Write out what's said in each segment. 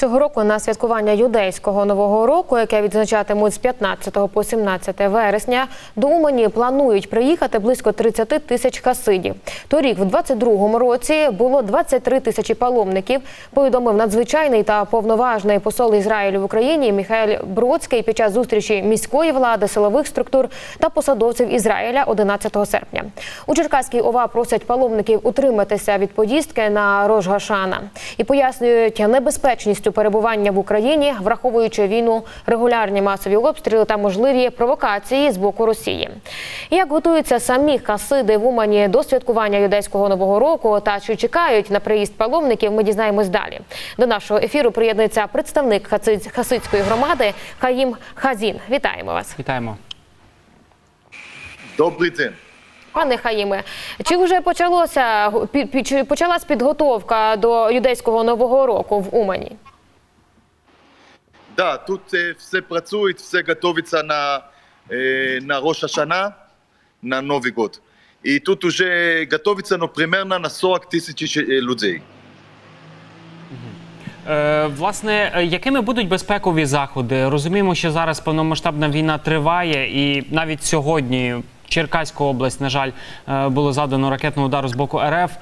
Цього року на святкування юдейського нового року, яке відзначатимуть з 15 по 17 вересня, до Умані планують приїхати близько 30 тисяч хасидів. Торік, в 22-му році, було 23 тисячі паломників. Повідомив надзвичайний та повноважний посол Ізраїлю в Україні Міхаель Бродський під час зустрічі міської влади, силових структур та посадовців Ізраїля 11 серпня. У Черкаській ОВА просять паломників утриматися від поїздки на Рожгашана і пояснюють небезпечністю перебування в Україні, враховуючи війну, регулярні масові обстріли та можливі провокації з боку Росії. Як готуються самі хасиди в Умані до святкування юдейського нового року та чи чекають на приїзд паломників, ми дізнаємось далі. До нашого ефіру приєднується представник хасид- хасидської громади Хаїм Хазін. Вітаємо вас. Вітаємо. Добрий день. Пане Хаїме, чи вже почалося чи почалась підготовка до юдейського нового року в Умані? Да, тут все працює, все готується на, е, на Рош Ашана, на Новий год. І тут уже готується ну, примерно на 40 тисяч е, людей. Е, власне, якими будуть безпекові заходи? Розуміємо, що зараз повномасштабна війна триває, і навіть сьогодні Черкаську область, на жаль, було завдано ракетного удару з боку РФ.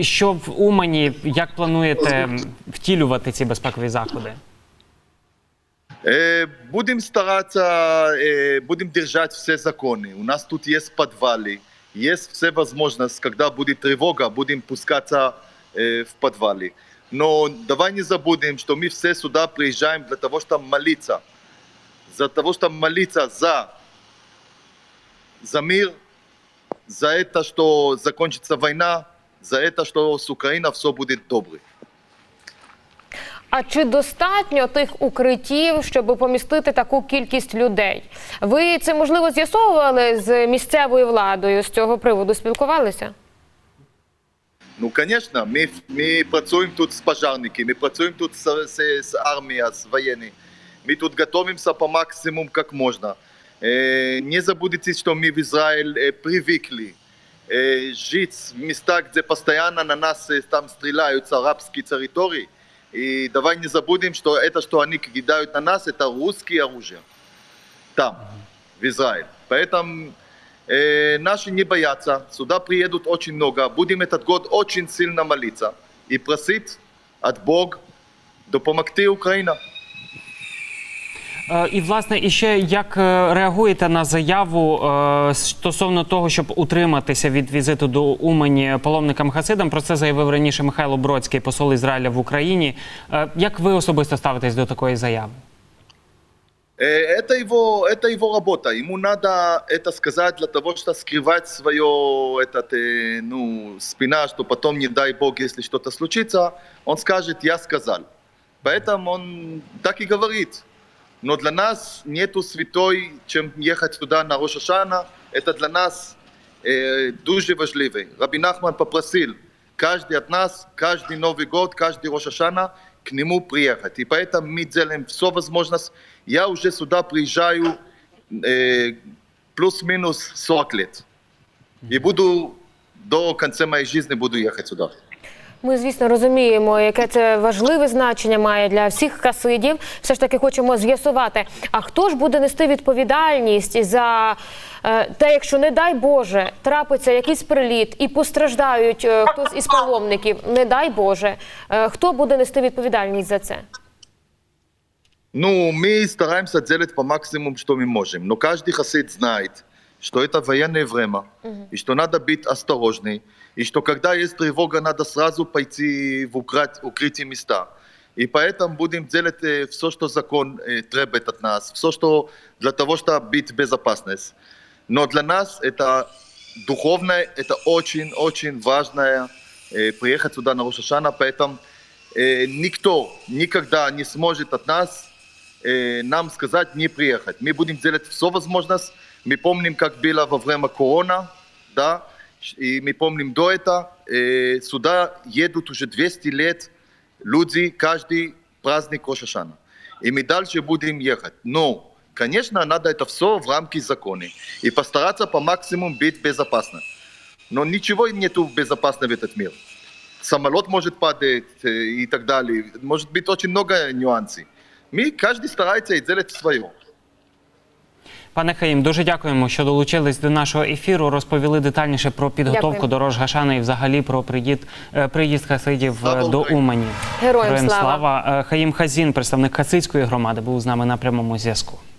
Що в Умані, як плануєте втілювати ці безпекові заходи? Е, будемо старатися, е, будемо держати всі закони. У нас тут є підвали, є все можливість, коли буде тривога, будемо пускатися е, в підвали. Но давай не забудем, что мы все сюда приезжаем для того, чтобы молиться. За того, чтобы молиться за, за мир, за это, что закончится война, за это, что с Украиной все будет добре. А чи достатньо тих укриттів, щоб помістити таку кількість людей? Ви це можливо з'ясовували з місцевою владою з цього приводу? Спілкувалися? Ну, конечно, ми, ми працюємо тут з пожарники, ми працюємо тут з, з, з армією, з воєнною. Ми тут готуємося по максимуму, як можна. Е, не забудьте, що ми в Ізраїль е, привикли е, жити в містах, де постійно на нас е, там стріляють з арабської території. І давай не забудем, что это, что они кидают на нас, это русские оружия. Там, в Израиль. Поэтому э, наши не боятся. Сюда приедут очень много. Будем этот год очень сильно молиться и просить от Бога допомогти Україна. Е, І власне, і ще як е, реагуєте на заяву е, стосовно того, щоб утриматися від візиту до Умані паломникам Хасидам? Про це заявив раніше Михайло Бродський, посол Ізраїля в Україні. Е, Як ви особисто ставитесь до такої заяви? Э, Это его, это его работа. Ему надо это сказать для того, чтобы скрывать свое этот, э, ну, спина, что потом, не дай бог, если что-то случится, он скажет, я сказал. Поэтому он так и говорит. Но для нас нету святой, чем ехать туда на Рошашана. Это для нас э, дуже важливо. Рабин Ахман попросил каждый от нас, каждый Новый год, каждый Рошашана к нему приехать. И поэтому мы делаем все возможность. Я уже сюда приезжаю э, плюс-минус 40 лет. И буду до конца моей жизни буду ехать сюда. Ми, звісно, розуміємо, яке це важливе значення має для всіх хасидів. Все ж таки хочемо з'ясувати, а хто ж буде нести відповідальність за е, те, якщо, не дай Боже, трапиться якийсь приліт і постраждають е, хтось із паломників, не дай Боже, е, хто буде нести відповідальність за це? Ну, мы стараемся делать по максимуму, что мы можем. Но каждый хасид знает, Что это военное время, и что надо быть осторожный, и что когда есть тревога, надо сразу пойти в укрыть, укрытие места. И поэтому будем делать э, все, что закон э, требует от нас, все, что для того, чтобы быть в безопасности. Но для нас это духовное, это очень-очень важное э, приехать сюда на Рошашана, поэтому э, никто никогда не сможет от нас э, нам сказать не приехать. Мы будем делать все возможное. Мы помним, как было во время корона, да, и мы помним до этого. Э, сюда едут уже 200 лет люди, каждый праздник Рошашана. И мы дальше будем ехать. Но, конечно, надо это все в рамки закона. И постараться по максимуму быть безопасно. Но ничего нету безопасного в этот мир. самолет может падать и так далее. Может быть очень много нюансов. Мы, каждый старается сделать свое. Пане Хаїм, дуже дякуємо, що долучились до нашого ефіру. Розповіли детальніше про підготовку Дякую. до Рожгашана і взагалі про приїзд, е, приїзд хасидів е, Слава до Умані. Героям слава! слава. Е, Хаїм Хазін, представник хасидської громади, був з нами на прямому зв'язку.